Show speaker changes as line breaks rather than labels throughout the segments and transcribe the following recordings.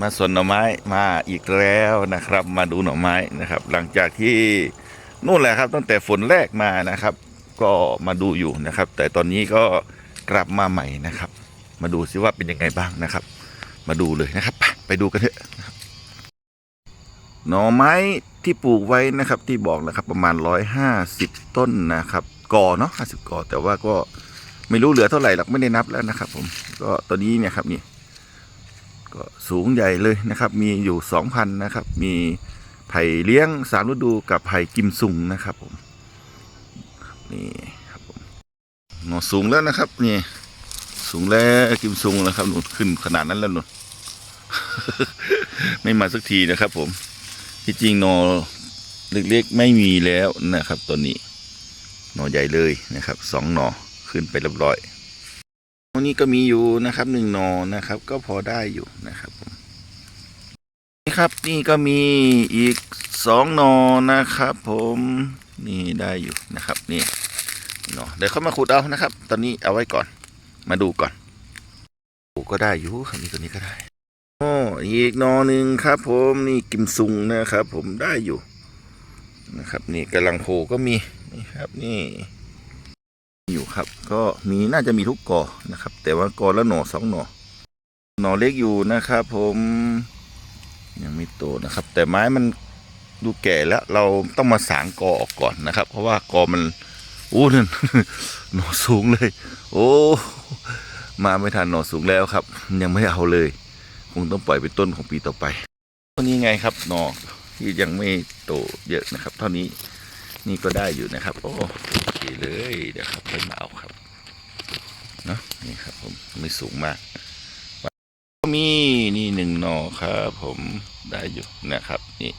มาสวนหน่อไม้มาอีกแล้วนะครับ มาดูหน่อไม้นะครับ หลังจากที่นู่นแหละครับ ตั้งแต่ฝนแรกมานะครับ ก็มาดูอยู่นะครับ แต่ตอนนี้ก็กลับมาใหม่นะครับ มาดูซิว่าเป็นยังไงบ้างนะครับ มาดูเลยนะครับ ไปดูกันเถอะหน่อไม้ที่ปลูกไว้นะครับที่บอกนะครับประมาณร้อยห้าสิบต้นนะครับกอเนาะห้าสิบกอแต่ว่าก็ไม่รู้เหลือเท่าไหร่หรอกไม่ได้นับแล้วนะครับ ผมก็ตอนนี้เนี่ยครับนี่ ก็สูงใหญ่เลยนะครับ มีอยู่สองพันนะครับ มีไผ่เลี้ยงสามฤดูกับไผ่กิมซุงนะครับผมนี่ครับผมหนอสูงแล้วนะครับนี่สูงแล้วกิมซุงแล้วครับหนุนขึ้นขนาดนั้นแล้วหนุนไม่มาสักทีนะครับ ผมที่จริงหนอเล็กๆไม่มีแล้วนะครับตัวนี้หนอใหญ่เลยนะครับสองหนอขึ้นไปเรียบร้อย วันนี้ก็มีอยู่นะครับหนึ่งหนอนะครับ ก็พอได้อยู่นะครับผมนี่ครับนี่ก็มีอีกสองหนอนะครับ ผมนี่ได้อยู่นะครับนี่หนอเดี๋ยวเขามาขุดเอานะครับ ตอนนี้เอาไว้ก่อน มาดูก่อนโอ้ก็ได้อยู่ครับนี่ตัวนี้ก็ได้อ้อีกหนอหนึ่งครับ ผมนี่กิมซุงนะครับ ผมได้อยู่นะครับ นี่กำลังโผล่ก็มีนี่ครับนี่ อยู่ครับ ก็มีน่าจะมีทุกกอนะครับ แต่ว่ากอละหน่อสองหน่อหน่อเล็กอยู่นะครับ ผมยังไม่โตนะครับ แต่ไม้มันดูแก่แล้ว เราต้องมาสางกอออกก่อนนะครับ เพราะว่ากอมันอู้นั่นหน่อสูงเลย โอ้มาไม่ทันหน่อสูงแล้วครับ ยังไม่เอาเลย คงต้องปล่อยเป็นต้นของปีต่อไปตัวนี้ไงครับหน่อที่ยังไม่โตเยอะนะครับ เท่านี้นี่ก็ได้อยู่นะครับ โอ้ เลยเดี๋ยวครับค่อยมาเอาครับเนาะนี่ครับผมไม่สูงมากก็มีนี่หนึ่งหนอครับผมได้อยู่นะครับนี่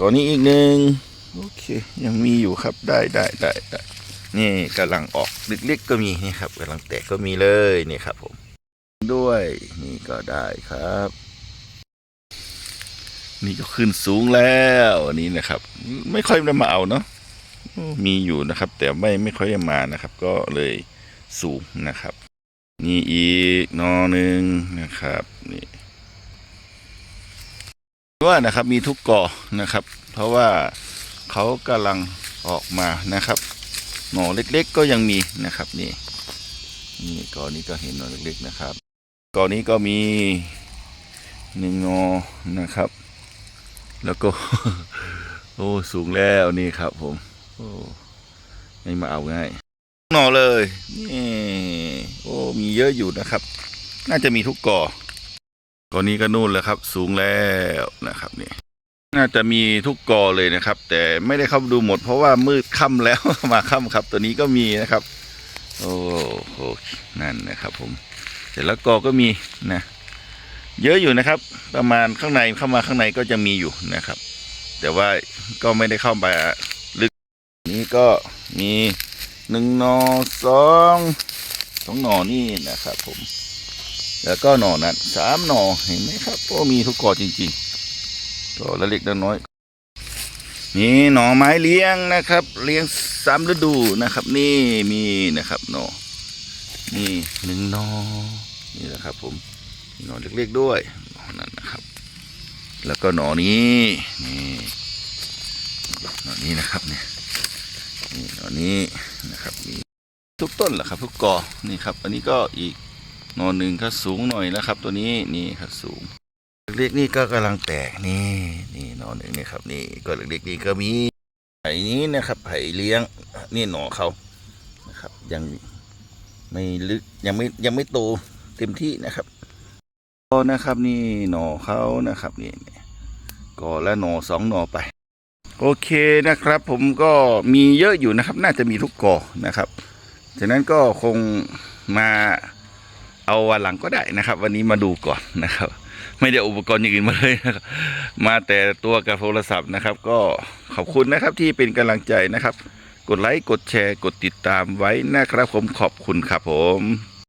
ตัวนี้อีกหนึ่งโอเค ยังมีอยู่ครับได้ได้ได้ได้นี่กำลังออกเล็กๆก็มีนี่ครับกำลังแตกก็มีเลยนี่ครับผมด้วยนี่ก็ได้ครับ นี่ก็ขึ้นสูงแล้วอันนี้นะครับ ไม่ค่อยได้มาเอาเนาะ มีอยู่นะครับ แต่ไม่ไม่ค่อยได้มานะครับ ก็เลยสูงนะครับ นี่อีกนอหนึ่งนะครับนี่ว่านะครับมีทุกกอนะครับ เพราะว่าเขากำลังออกมานะครับหนอเล็กๆ ก็ยังมีนะครับนี่นี่กอนี้ก็เห็นหนอเล็กๆนะครับกอนี้ก็มีหนึ่งหนอนะครับ แล้วก็ โอ้สูงแล้วนี่ครับผม โอ้ไม่มาเอาง่ายหน่อเลยนี่โอ้มีเยอะอยู่นะครับ น่าจะมีทุกกอก่อนนี้ก็นู่นแล้วครับ สูงแล้วนะครับนี่น่าจะมีทุกกอเลยนะครับ แต่ไม่ได้เข้าไปดูหมด เพราะว่ามืดค่ำแล้ว มาค่ำครับ ตัวนี้ก็มีนะครับ โอ้โหนั่นนะครับ ผมแต่ละกอก็มีนะ เยอะอยู่นะครับ ประมาณข้างในเข้ามาข้างในก็จะมีอยู่นะครับ แต่ว่าก็ไม่ได้เข้าไปลึก นี้ก็มีหนึ่งหนอสองสองหนอนี่นะครับผม แล้วก็หนอนั้นสามหนอเห็นไหมครับก็มีทุกกอจริงๆก็ละเล็กละน้อยนี่หน่อไม้เลี้ยงนะครับ เลี้ยงสามฤดูนะครับ นี่มีนะครับหนอนี่หนึ่งหนอนี่แหละครับ ผมหนอเล็กๆด้วยหนอนั้นนะครับ แล้วก็หนอนี้นี่หนอนี้นะครับเนี่ย นี่หนนี้นะครับมีทุกต้นแหละครับ ทุกกอนี่ครับ อันนี้ก็อีกหนอหนึ่งก็สูงหน่อยนะครับ ตัวนี้นี่ครับสูงเล็กๆนี่ก็กำลังแตกนี่นี่หนอหนึ่งนี่ครับ นี่ก็เล็กๆนี่ก็มีไผ่นี้นะครับไผ่เลี้ยงนี่หนอเขานะครับ ยังไม่ลึกยังไม่ยังไม่โตเต็มที่นะครับก็นะครับ นี่หน่อเขานะครับนี่ก็และหน่อสองหน่อไป โอเคนะครับผมก็มีเยอะอยู่นะครับ น่าจะมีทุกกอนะครับฉะนั้นก็คงมาเอาวันหลังก็ได้นะครับ วันนี้มาดูก่อนนะครับ ไม่ได้อุปกรณ์อย่างอื่นมาเลยนะครับมาแต่ตัวกับโทรศัพท์นะครับ ก็ขอบคุณนะครับที่เป็นกำลังใจนะครับ กดไลค์กดแชร์ กดติดตามไว้นะครับ ผมขอบคุณครับผม